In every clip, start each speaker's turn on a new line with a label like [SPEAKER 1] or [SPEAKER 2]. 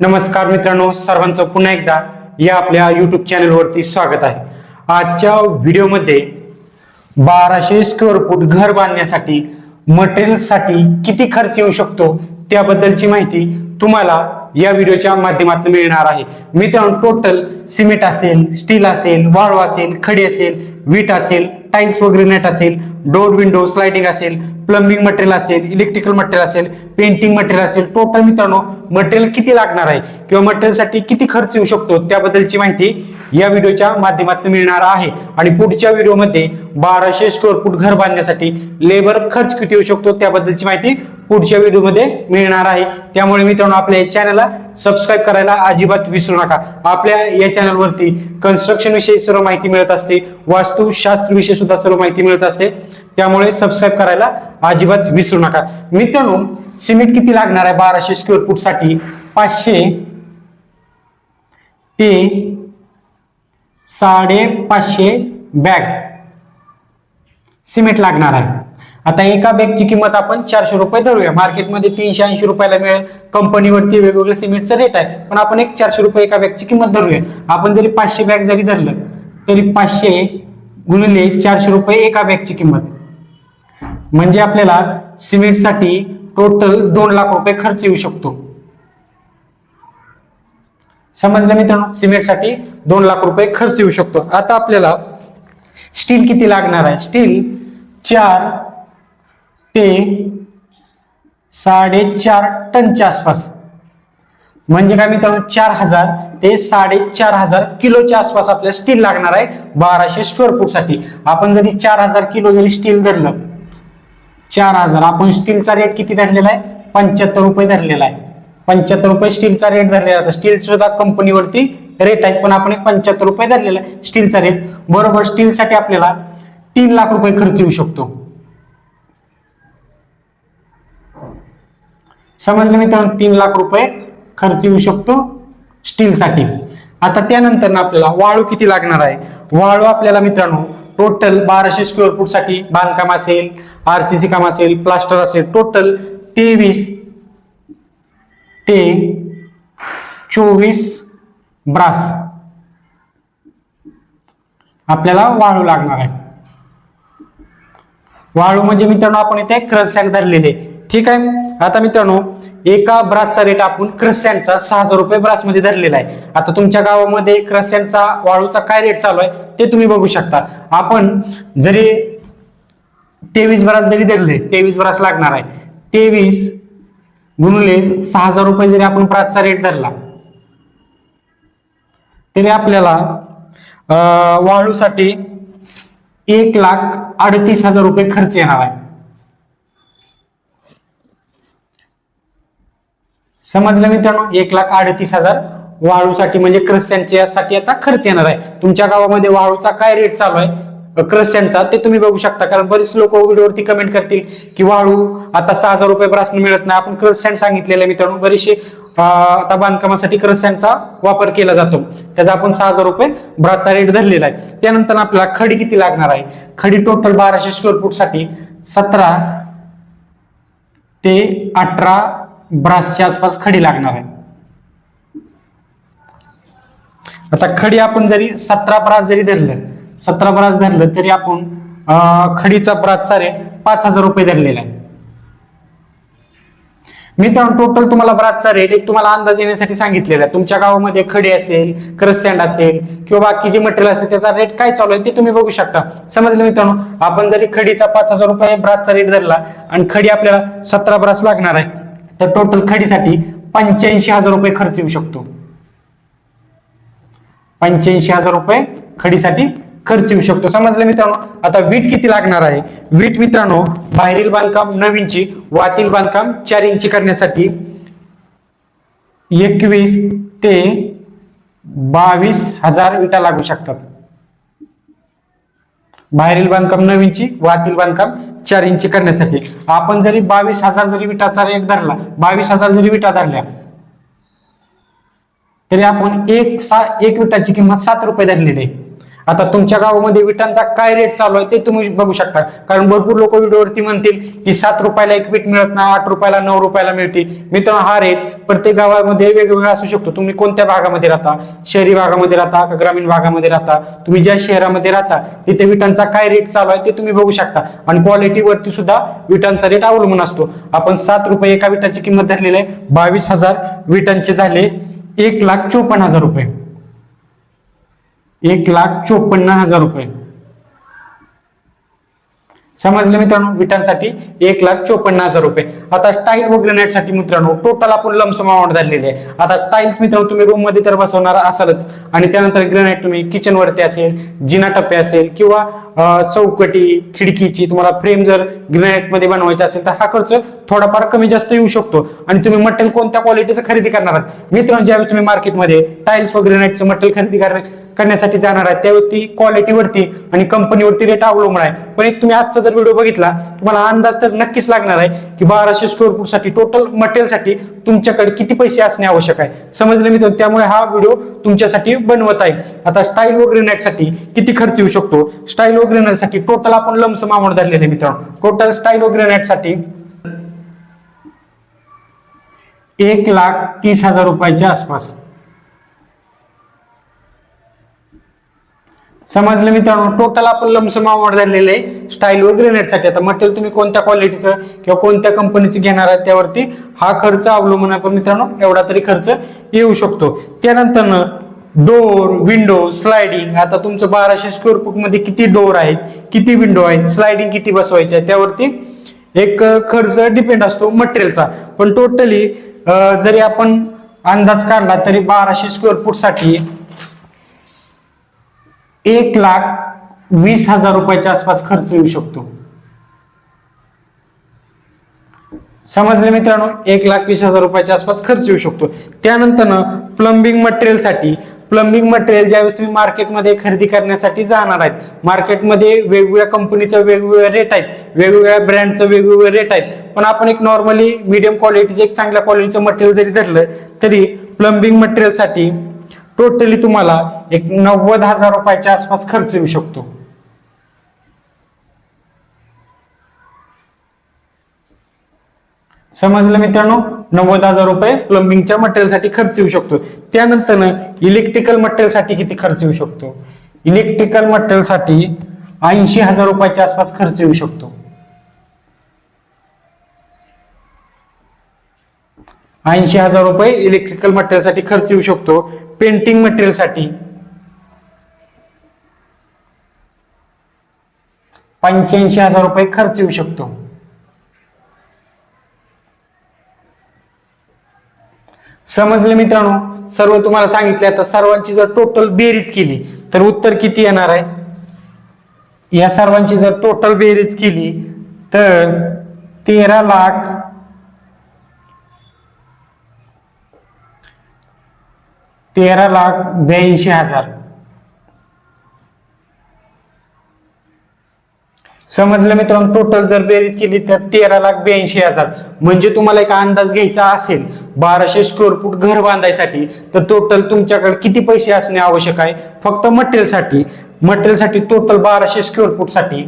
[SPEAKER 1] नमस्कार मित्रांनो सर्वांचं पुन्हा एकदा या आपल्या युट्यूब चॅनलवरती स्वागत आहे. आजच्या व्हिडिओमध्ये बाराशे स्क्वेअर फूट घर बांधण्यासाठी मटेरियलसाठी किती खर्च येऊ शकतो त्याबद्दलची माहिती तुम्हाला या व्हिडिओच्या माध्यमातून मिळणार आहे. मित्रांनो टोटल सिमेंट असेल स्टील असेल वाळू असेल खडी असेल वीट असेल टाइल्स वगैरे नेट असेल डोर विंडो स्लायडिंग असेल प्लंबिंग मटेरियल असेल इलेक्ट्रिकल मटेरियल असेल पेंटिंग मटेरियल असेल टोटल मित्रांनो मटेरियल किती लागणार आहे किंवा मटेरियलसाठी किती खर्च येऊ शकतो त्याबद्दलची माहिती या व्हिडिओच्या माध्यमातून मिळणार आहे. आणि पुढच्या व्हिडिओमध्ये बाराशे स्क्वेअर फूट घर बांधण्यासाठी लेबर खर्च किती येऊ शकतो त्याबद्दलची माहिती पुढच्या व्हिडिओमध्ये मिळणार आहे. त्यामुळे मित्रांनो आपल्या या चॅनलला सबस्क्राईब करायला अजिबात विसरू नका. आपल्या या चॅनलवरती कन्स्ट्रक्शन विषयी सर्व माहिती मिळत असते. वास्तुशास्त्र विषयी सुद्धा सर्व माहिती मिळत असते. त्यामुळे सबस्क्राईब करायला अजिबात विसरू नका. मित्रांनो सिमेंट किती लागणार आहे? बाराशे स्क्वेअर फूटसाठी पाचशे ते साडेपाचशे बॅग सिमेंट लागणार आहे. आता एका बॅगची किंमत आपण चारशे रुपये धरूया. मार्केटमध्ये तीनशे ऐंशी रुपयाला मिळेल. कंपनीवरती वेगवेगळे सिमेंटचं रेट आहे. पण आपण एक चारशे रुपये एका बॅगची किंमत धरूया. आपण जरी पाचशे बॅग जरी धरलं तरी पाचशे गुणिले चारशे रुपये एका बॅगची किंमत. म्हणजे आपल्याला सिमेंटसाठी टोटल दोन लाख रुपये खर्च येऊ शकतो. समजलं मित्रांनो? सिमेंटसाठी दोन लाख रुपये खर्च येऊ शकतो. आता आपल्याला स्टील किती लागणार आहे? स्टील चार ते साडेचार टनच्या आसपास. म्हणजे काय मित्रांनो चार हजार ते साडेचार हजार किलोच्या आसपास आपल्याला स्टील लागणार आहे बाराशे स्क्वेअर फूटसाठी. आपण जरी चार हजार किलो जरी स्टील धरलं चार हजार आपण स्टीलचा रेट किती धरलेला आहे? पंच्याहत्तर रुपये धरलेला आहे. पंच्याहत्तर रुपये स्टीलचा रेट धरलेला आहे. स्टील सुद्धा कंपनीवरती रेट आहेत पण आपण एक पंच्याहत्तर रुपये धरलेला आहे स्टीलचा रेट बरोबर स्टीलसाठी आपल्याला तीन लाख रुपये खर्च येऊ शकतो. समजलं मित्रांनो तीन लाख रुपये खर्च येऊ शकतो स्टीलसाठी आता त्यानंतर आपल्याला वाळू किती लागणार आहे? वाळू आपल्याला मित्रांनो टोटल बाराशे स्क्वेअर फूटसाठी बांधकाम असेल आरसीसी काम असेल प्लास्टर असेल टोटल तेवीस ते चोवीस ब्रास आपल्याला वाळू लागणार आहे. वाळू म्हणजे मित्रांनो आपण इथे क्रस धरलेले धरलेले. ठीक आहे? आता मित्रांनो एका ब्रासचा रेट आपण क्रस्यांचा सहा हजार रुपये ब्रासमध्ये धरलेला आहे. आता तुमच्या गावामध्ये क्रस्यांचा वाळूचा काय रेट चालू आहे ते तुम्ही बघू शकता. आपण जरी तेवीस ब्रास जरी धरले तेवीस ब्रास लागणार आहे. तेवीस गुणले सहा हजार रुपये जरी आपण ब्रासचा रेट धरला तरी आपल्याला वाळूसाठी एक लाख अडतीस हजार रुपये खर्च येणार आहे. समजलं मित्रांनो? एक लाख अडतीस हजार वाळूसाठी म्हणजे क्रस्यांच्यासाठी आता खर्च येणार आहे. तुमच्या गावामध्ये वाळूचा काय रेट चालू आहे? क्रस्यांचा ते तुम्ही बघू शकता. कारण बरेच लोक व्हिडिओवरती कमेंट करतील की वाळू आता सहा हजार रुपये ब्रासन मिळत नाही. आपण क्रस्टँड सांगितलेलं आहे मित्रांनो. बरेचसे आता बांधकामासाठी क्रस्यांचा वापर केला जातो. त्याचा आपण सहा हजार रुपये ब्रासचा रेट धरलेला आहे. त्यानंतर आपल्याला खडी किती लागणार आहे? खडी टोटल बाराशे स्क्वेअर फूटसाठी सतरा ते अठरा ब्रासच्या आसपास खडी लागणार आहे. आता खडी आपण जरी सतरा ब्रास जरी धरलं सतरा ब्रास धरलं तरी आपण खडीचा ब्रासचा रेट पाच हजार रुपये धरलेला आहे. मित्रांनो टोटल तुम्हाला ब्रासचा रेट एक तुम्हाला अंदाज येण्यासाठी सांगितलेला आहे. तुमच्या गावामध्ये खडी असेल क्रससँड असेल किंवा बाकी जे मटेरियल असेल त्याचा रेट काय चालू आहे ते तुम्ही बघू शकता. समजलं मित्रांनो? आपण जरी खडीचा पाच हजार रुपये ब्रासचा रेट धरला आणि खडी आपल्याला सतरा ब्रास लागणार आहे. तर टोटल खडीसाठी पंच्याऐंशी हजार रुपये खर्च येऊ शकतो. पंच्याऐंशी हजार रुपये खडीसाठी खर्च येऊ शकतो. समजलं मित्रांनो? आता वीट किती लागणार आहे? वीट मित्रांनो बाहेरील बांधकाम नवीनची वातील बांधकाम चार इंची करण्यासाठी एकवीस ते बावीस हजार विटा लागू शकतात. बाहेरील बांधकाम नवीनची वातील बांधकाम चार इंची करण्यासाठी. आपण जरी बावीस हजार जरी विटाचा रेट धरला बावीस हजार जरी विटा धरल्या तरी आपण एक सा एक विटाची किंमत सात रुपये धरलेली आहे. आता तुमच्या गावामध्ये विटांचा काय रेट चालू आहे ते तुम्ही बघू शकता. कारण भरपूर लोक व्हिडिओवरती म्हणतील की सात रुपयाला एक वीट मिळत नाही आठ रुपयाला नऊ रुपयाला मिळते. मित्रांनो हा रेट प्रत्येक गावामध्ये वेगवेगळा असू शकतो. तुम्ही कोणत्या भागामध्ये राहता? शहरी भागामध्ये राहता का ग्रामीण भागामध्ये राहता? तुम्ही ज्या शहरामध्ये राहता तिथे विटांचा काय रेट चालू आहे ते तुम्ही बघू शकता. आणि क्वालिटीवरती सुद्धा विटांचा रेट अवलंबून असतो. आपण सात रुपये एका विटाची किंमत धरलेली आहे. बावीस हजार विटांचे झाले एक लाख चोपन्न हजार रुपये. एक लाख चोपन्न हजार रुपये. समजलं मित्रांनो? विटांसाठी एक लाख चोपन्न हजार रुपये. आता टाईल व ग्रेनाईटसाठी मित्रांनो टोटल आपण लमसम अमाऊंट झालेली आहे. आता टाईल्स मित्रांनो तुम्ही रूममध्ये तर बसवणार असालच. आणि त्यानंतर ग्रेनाईट तुम्ही किचन वरती असेल जिना टप्पे असेल किंवा चौकटी खिडकीची तुम्हाला फ्रेम जर ग्रेनाईटमध्ये बनवायची असेल तर हा खर्च थोडाफार कमी जास्त येऊ शकतो. आणि तुम्ही मटेरियल कोणत्या क्वालिटीचं खरेदी करणार आहात? मित्रांनो ज्यावेळी तुम्ही मार्केटमध्ये टाईल्स व ग्रेनाईटचं मटेरियल खरेदी करणार करण्यासाठी जाणार आहे त्यावरती क्वालिटीवरती आणि कंपनीवरती रेट अवलंबून आहे. पण एक तुम्ही आजचा जर व्हिडिओ बघितला तुम्हाला अंदाज तर नक्कीच लागणार आहे की बाराशे स्क्वेअर फूटसाठी टोटल मटेरियलसाठी तुमच्याकडे किती पैसे असणे आवश्यक आहे? समजलं मित्र त्यामुळे हा व्हिडिओ तुमच्यासाठी बनवत आहे. आता स्टाईल व ग्रेनाईटसाठी किती खर्च येऊ शकतो? स्टाईल व ग्रेनाईटसाठी टोटल आपण लमसम अमाऊंट धरलेले आहे मित्रांनो. टोटल स्टाईल व साठी एक लाख तीस हजार रुपयाच्या आसपास. समजलं मित्रांनो? टोटल आपण लमसम अमाऊंट धरलेले आहे स्टाईल व ग्रेनेडसाठी आता मटेरियल तुम्ही कोणत्या क्वालिटीचं किंवा कोणत्या कंपनीचं घेणार आहात त्यावरती हा खर्च अवलंबून आपण मित्रांनो एवढा तरी खर्च येऊ शकतो. त्यानंतर डोर विंडो स्लायडिंग आता तुमचं बाराशे स्क्वेअर फूटमध्ये किती डोर आहेत किती विंडो आहेत स्लायडिंग किती बसवायच्या आहे त्यावरती एक खर्च डिपेंड असतो मटेरियलचा पण टोटली जरी आपण अंदाज काढला तरी बाराशे स्क्वेअर फूटसाठी एक लाख वीस हजार रुपयाच्या आसपास खर्च येऊ शकतो. समजले मित्रांनो? एक लाख वीस हजार रुपयाच्या आसपास खर्च येऊ शकतो. त्यानंतर प्लंबिंग मटेरियलसाठी प्लंबिंग मटेरियल ज्यावेळेस तुम्ही मार्केटमध्ये खरेदी करण्यासाठी जाणार आहेत. मार्केटमध्ये वेगवेगळ्या कंपनीचं वेगवेगळे रेट आहेत. वेगवेगळ्या ब्रँडचं वेगवेगळे रेट आहेत. पण आपण एक नॉर्मली मीडियम क्वालिटीचं एक चांगल्या क्वालिटीचं मटेरियल जरी धरलं तरी प्लंबिंग मटेरियलसाठी टोटली तुम्हाला एक नव्वद हजार रुपयाच्या आसपास खर्च येऊ शकतो. समजलं मित्रांनो? नव्वद हजार रुपये प्लंबिंगच्या मटेरियलसाठी खर्च येऊ शकतो. त्यानंतर इलेक्ट्रिकल मटेरियलसाठी किती खर्च येऊ शकतो? इलेक्ट्रिकल मटेरियलसाठी ऐंशी हजार रुपयाच्या आसपास खर्च येऊ शकतो. ऐंशी हजार रुपये इलेक्ट्रिकल मटेरियलसाठी खर्च येऊ शकतो. पेंटिंग मटेरियलसाठी पंच्याऐंशी हजार रुपये खर्च येऊ शकतो. समजले मित्रांनो? सर्व तुम्हाला सांगितले आता सर्वांची जर टोटल बेरीज केली तर उत्तर किती येणार आहे? या सर्वांची जर टोटल बेरीज केली तर तेरा लाख तेरा लाख ब्याऐंशी हजार. समजलं मित्रांनो? टोटल जर बेरीज केली तर तेरा लाख ब्याऐंशी हजार. म्हणजे तुम्हाला एक अंदाज घ्यायचा असेल बाराशे स्क्वेअर फूट घर बांधायसाठी तर टोटल तुमच्याकडे किती पैसे असणे आवश्यक आहे? फक्त मटेरियलसाठी मटेरियलसाठी टोटल बाराशे स्क्वेअर फूटसाठी.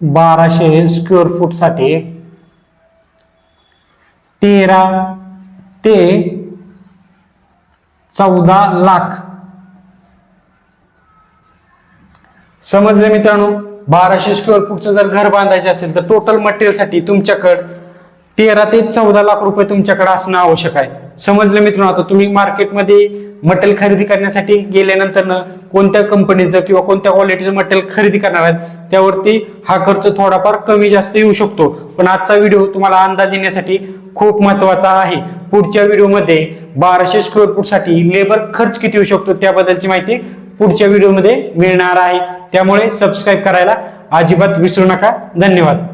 [SPEAKER 1] बाराशे स्क्वेअर फूटसाठी तेरा ते चौदा लाख. समजले मित्रांनो? बाराशे स्क्वेअर फूटचं जर घर बांधायचे असेल तर टोटल मटेरियलसाठी तुमच्याकडे तेरा ते चौदा लाख रुपये तुमच्याकडे असणं आवश्यक आहे. समजलं मित्रांनो? आता तुम्ही मार्केटमध्ये मटेरियल खरेदी करण्यासाठी गेल्यानंतर कोणत्या कंपनीचं किंवा कोणत्या क्वालिटीचं मटेरियल खरेदी करणार आहेत त्यावरती हा खर्च थोडाफार कमी जास्त येऊ शकतो. पण आजचा व्हिडिओ तुम्हाला अंदाज येण्यासाठी खूप महत्त्वाचा आहे. पुढच्या व्हिडिओमध्ये बाराशे स्क्वेअर फूटसाठी लेबर खर्च किती येऊ शकतो त्याबद्दलची माहिती पुढच्या व्हिडिओमध्ये मिळणार आहे. त्यामुळे सबस्क्राईब करायला अजिबात विसरू नका. धन्यवाद.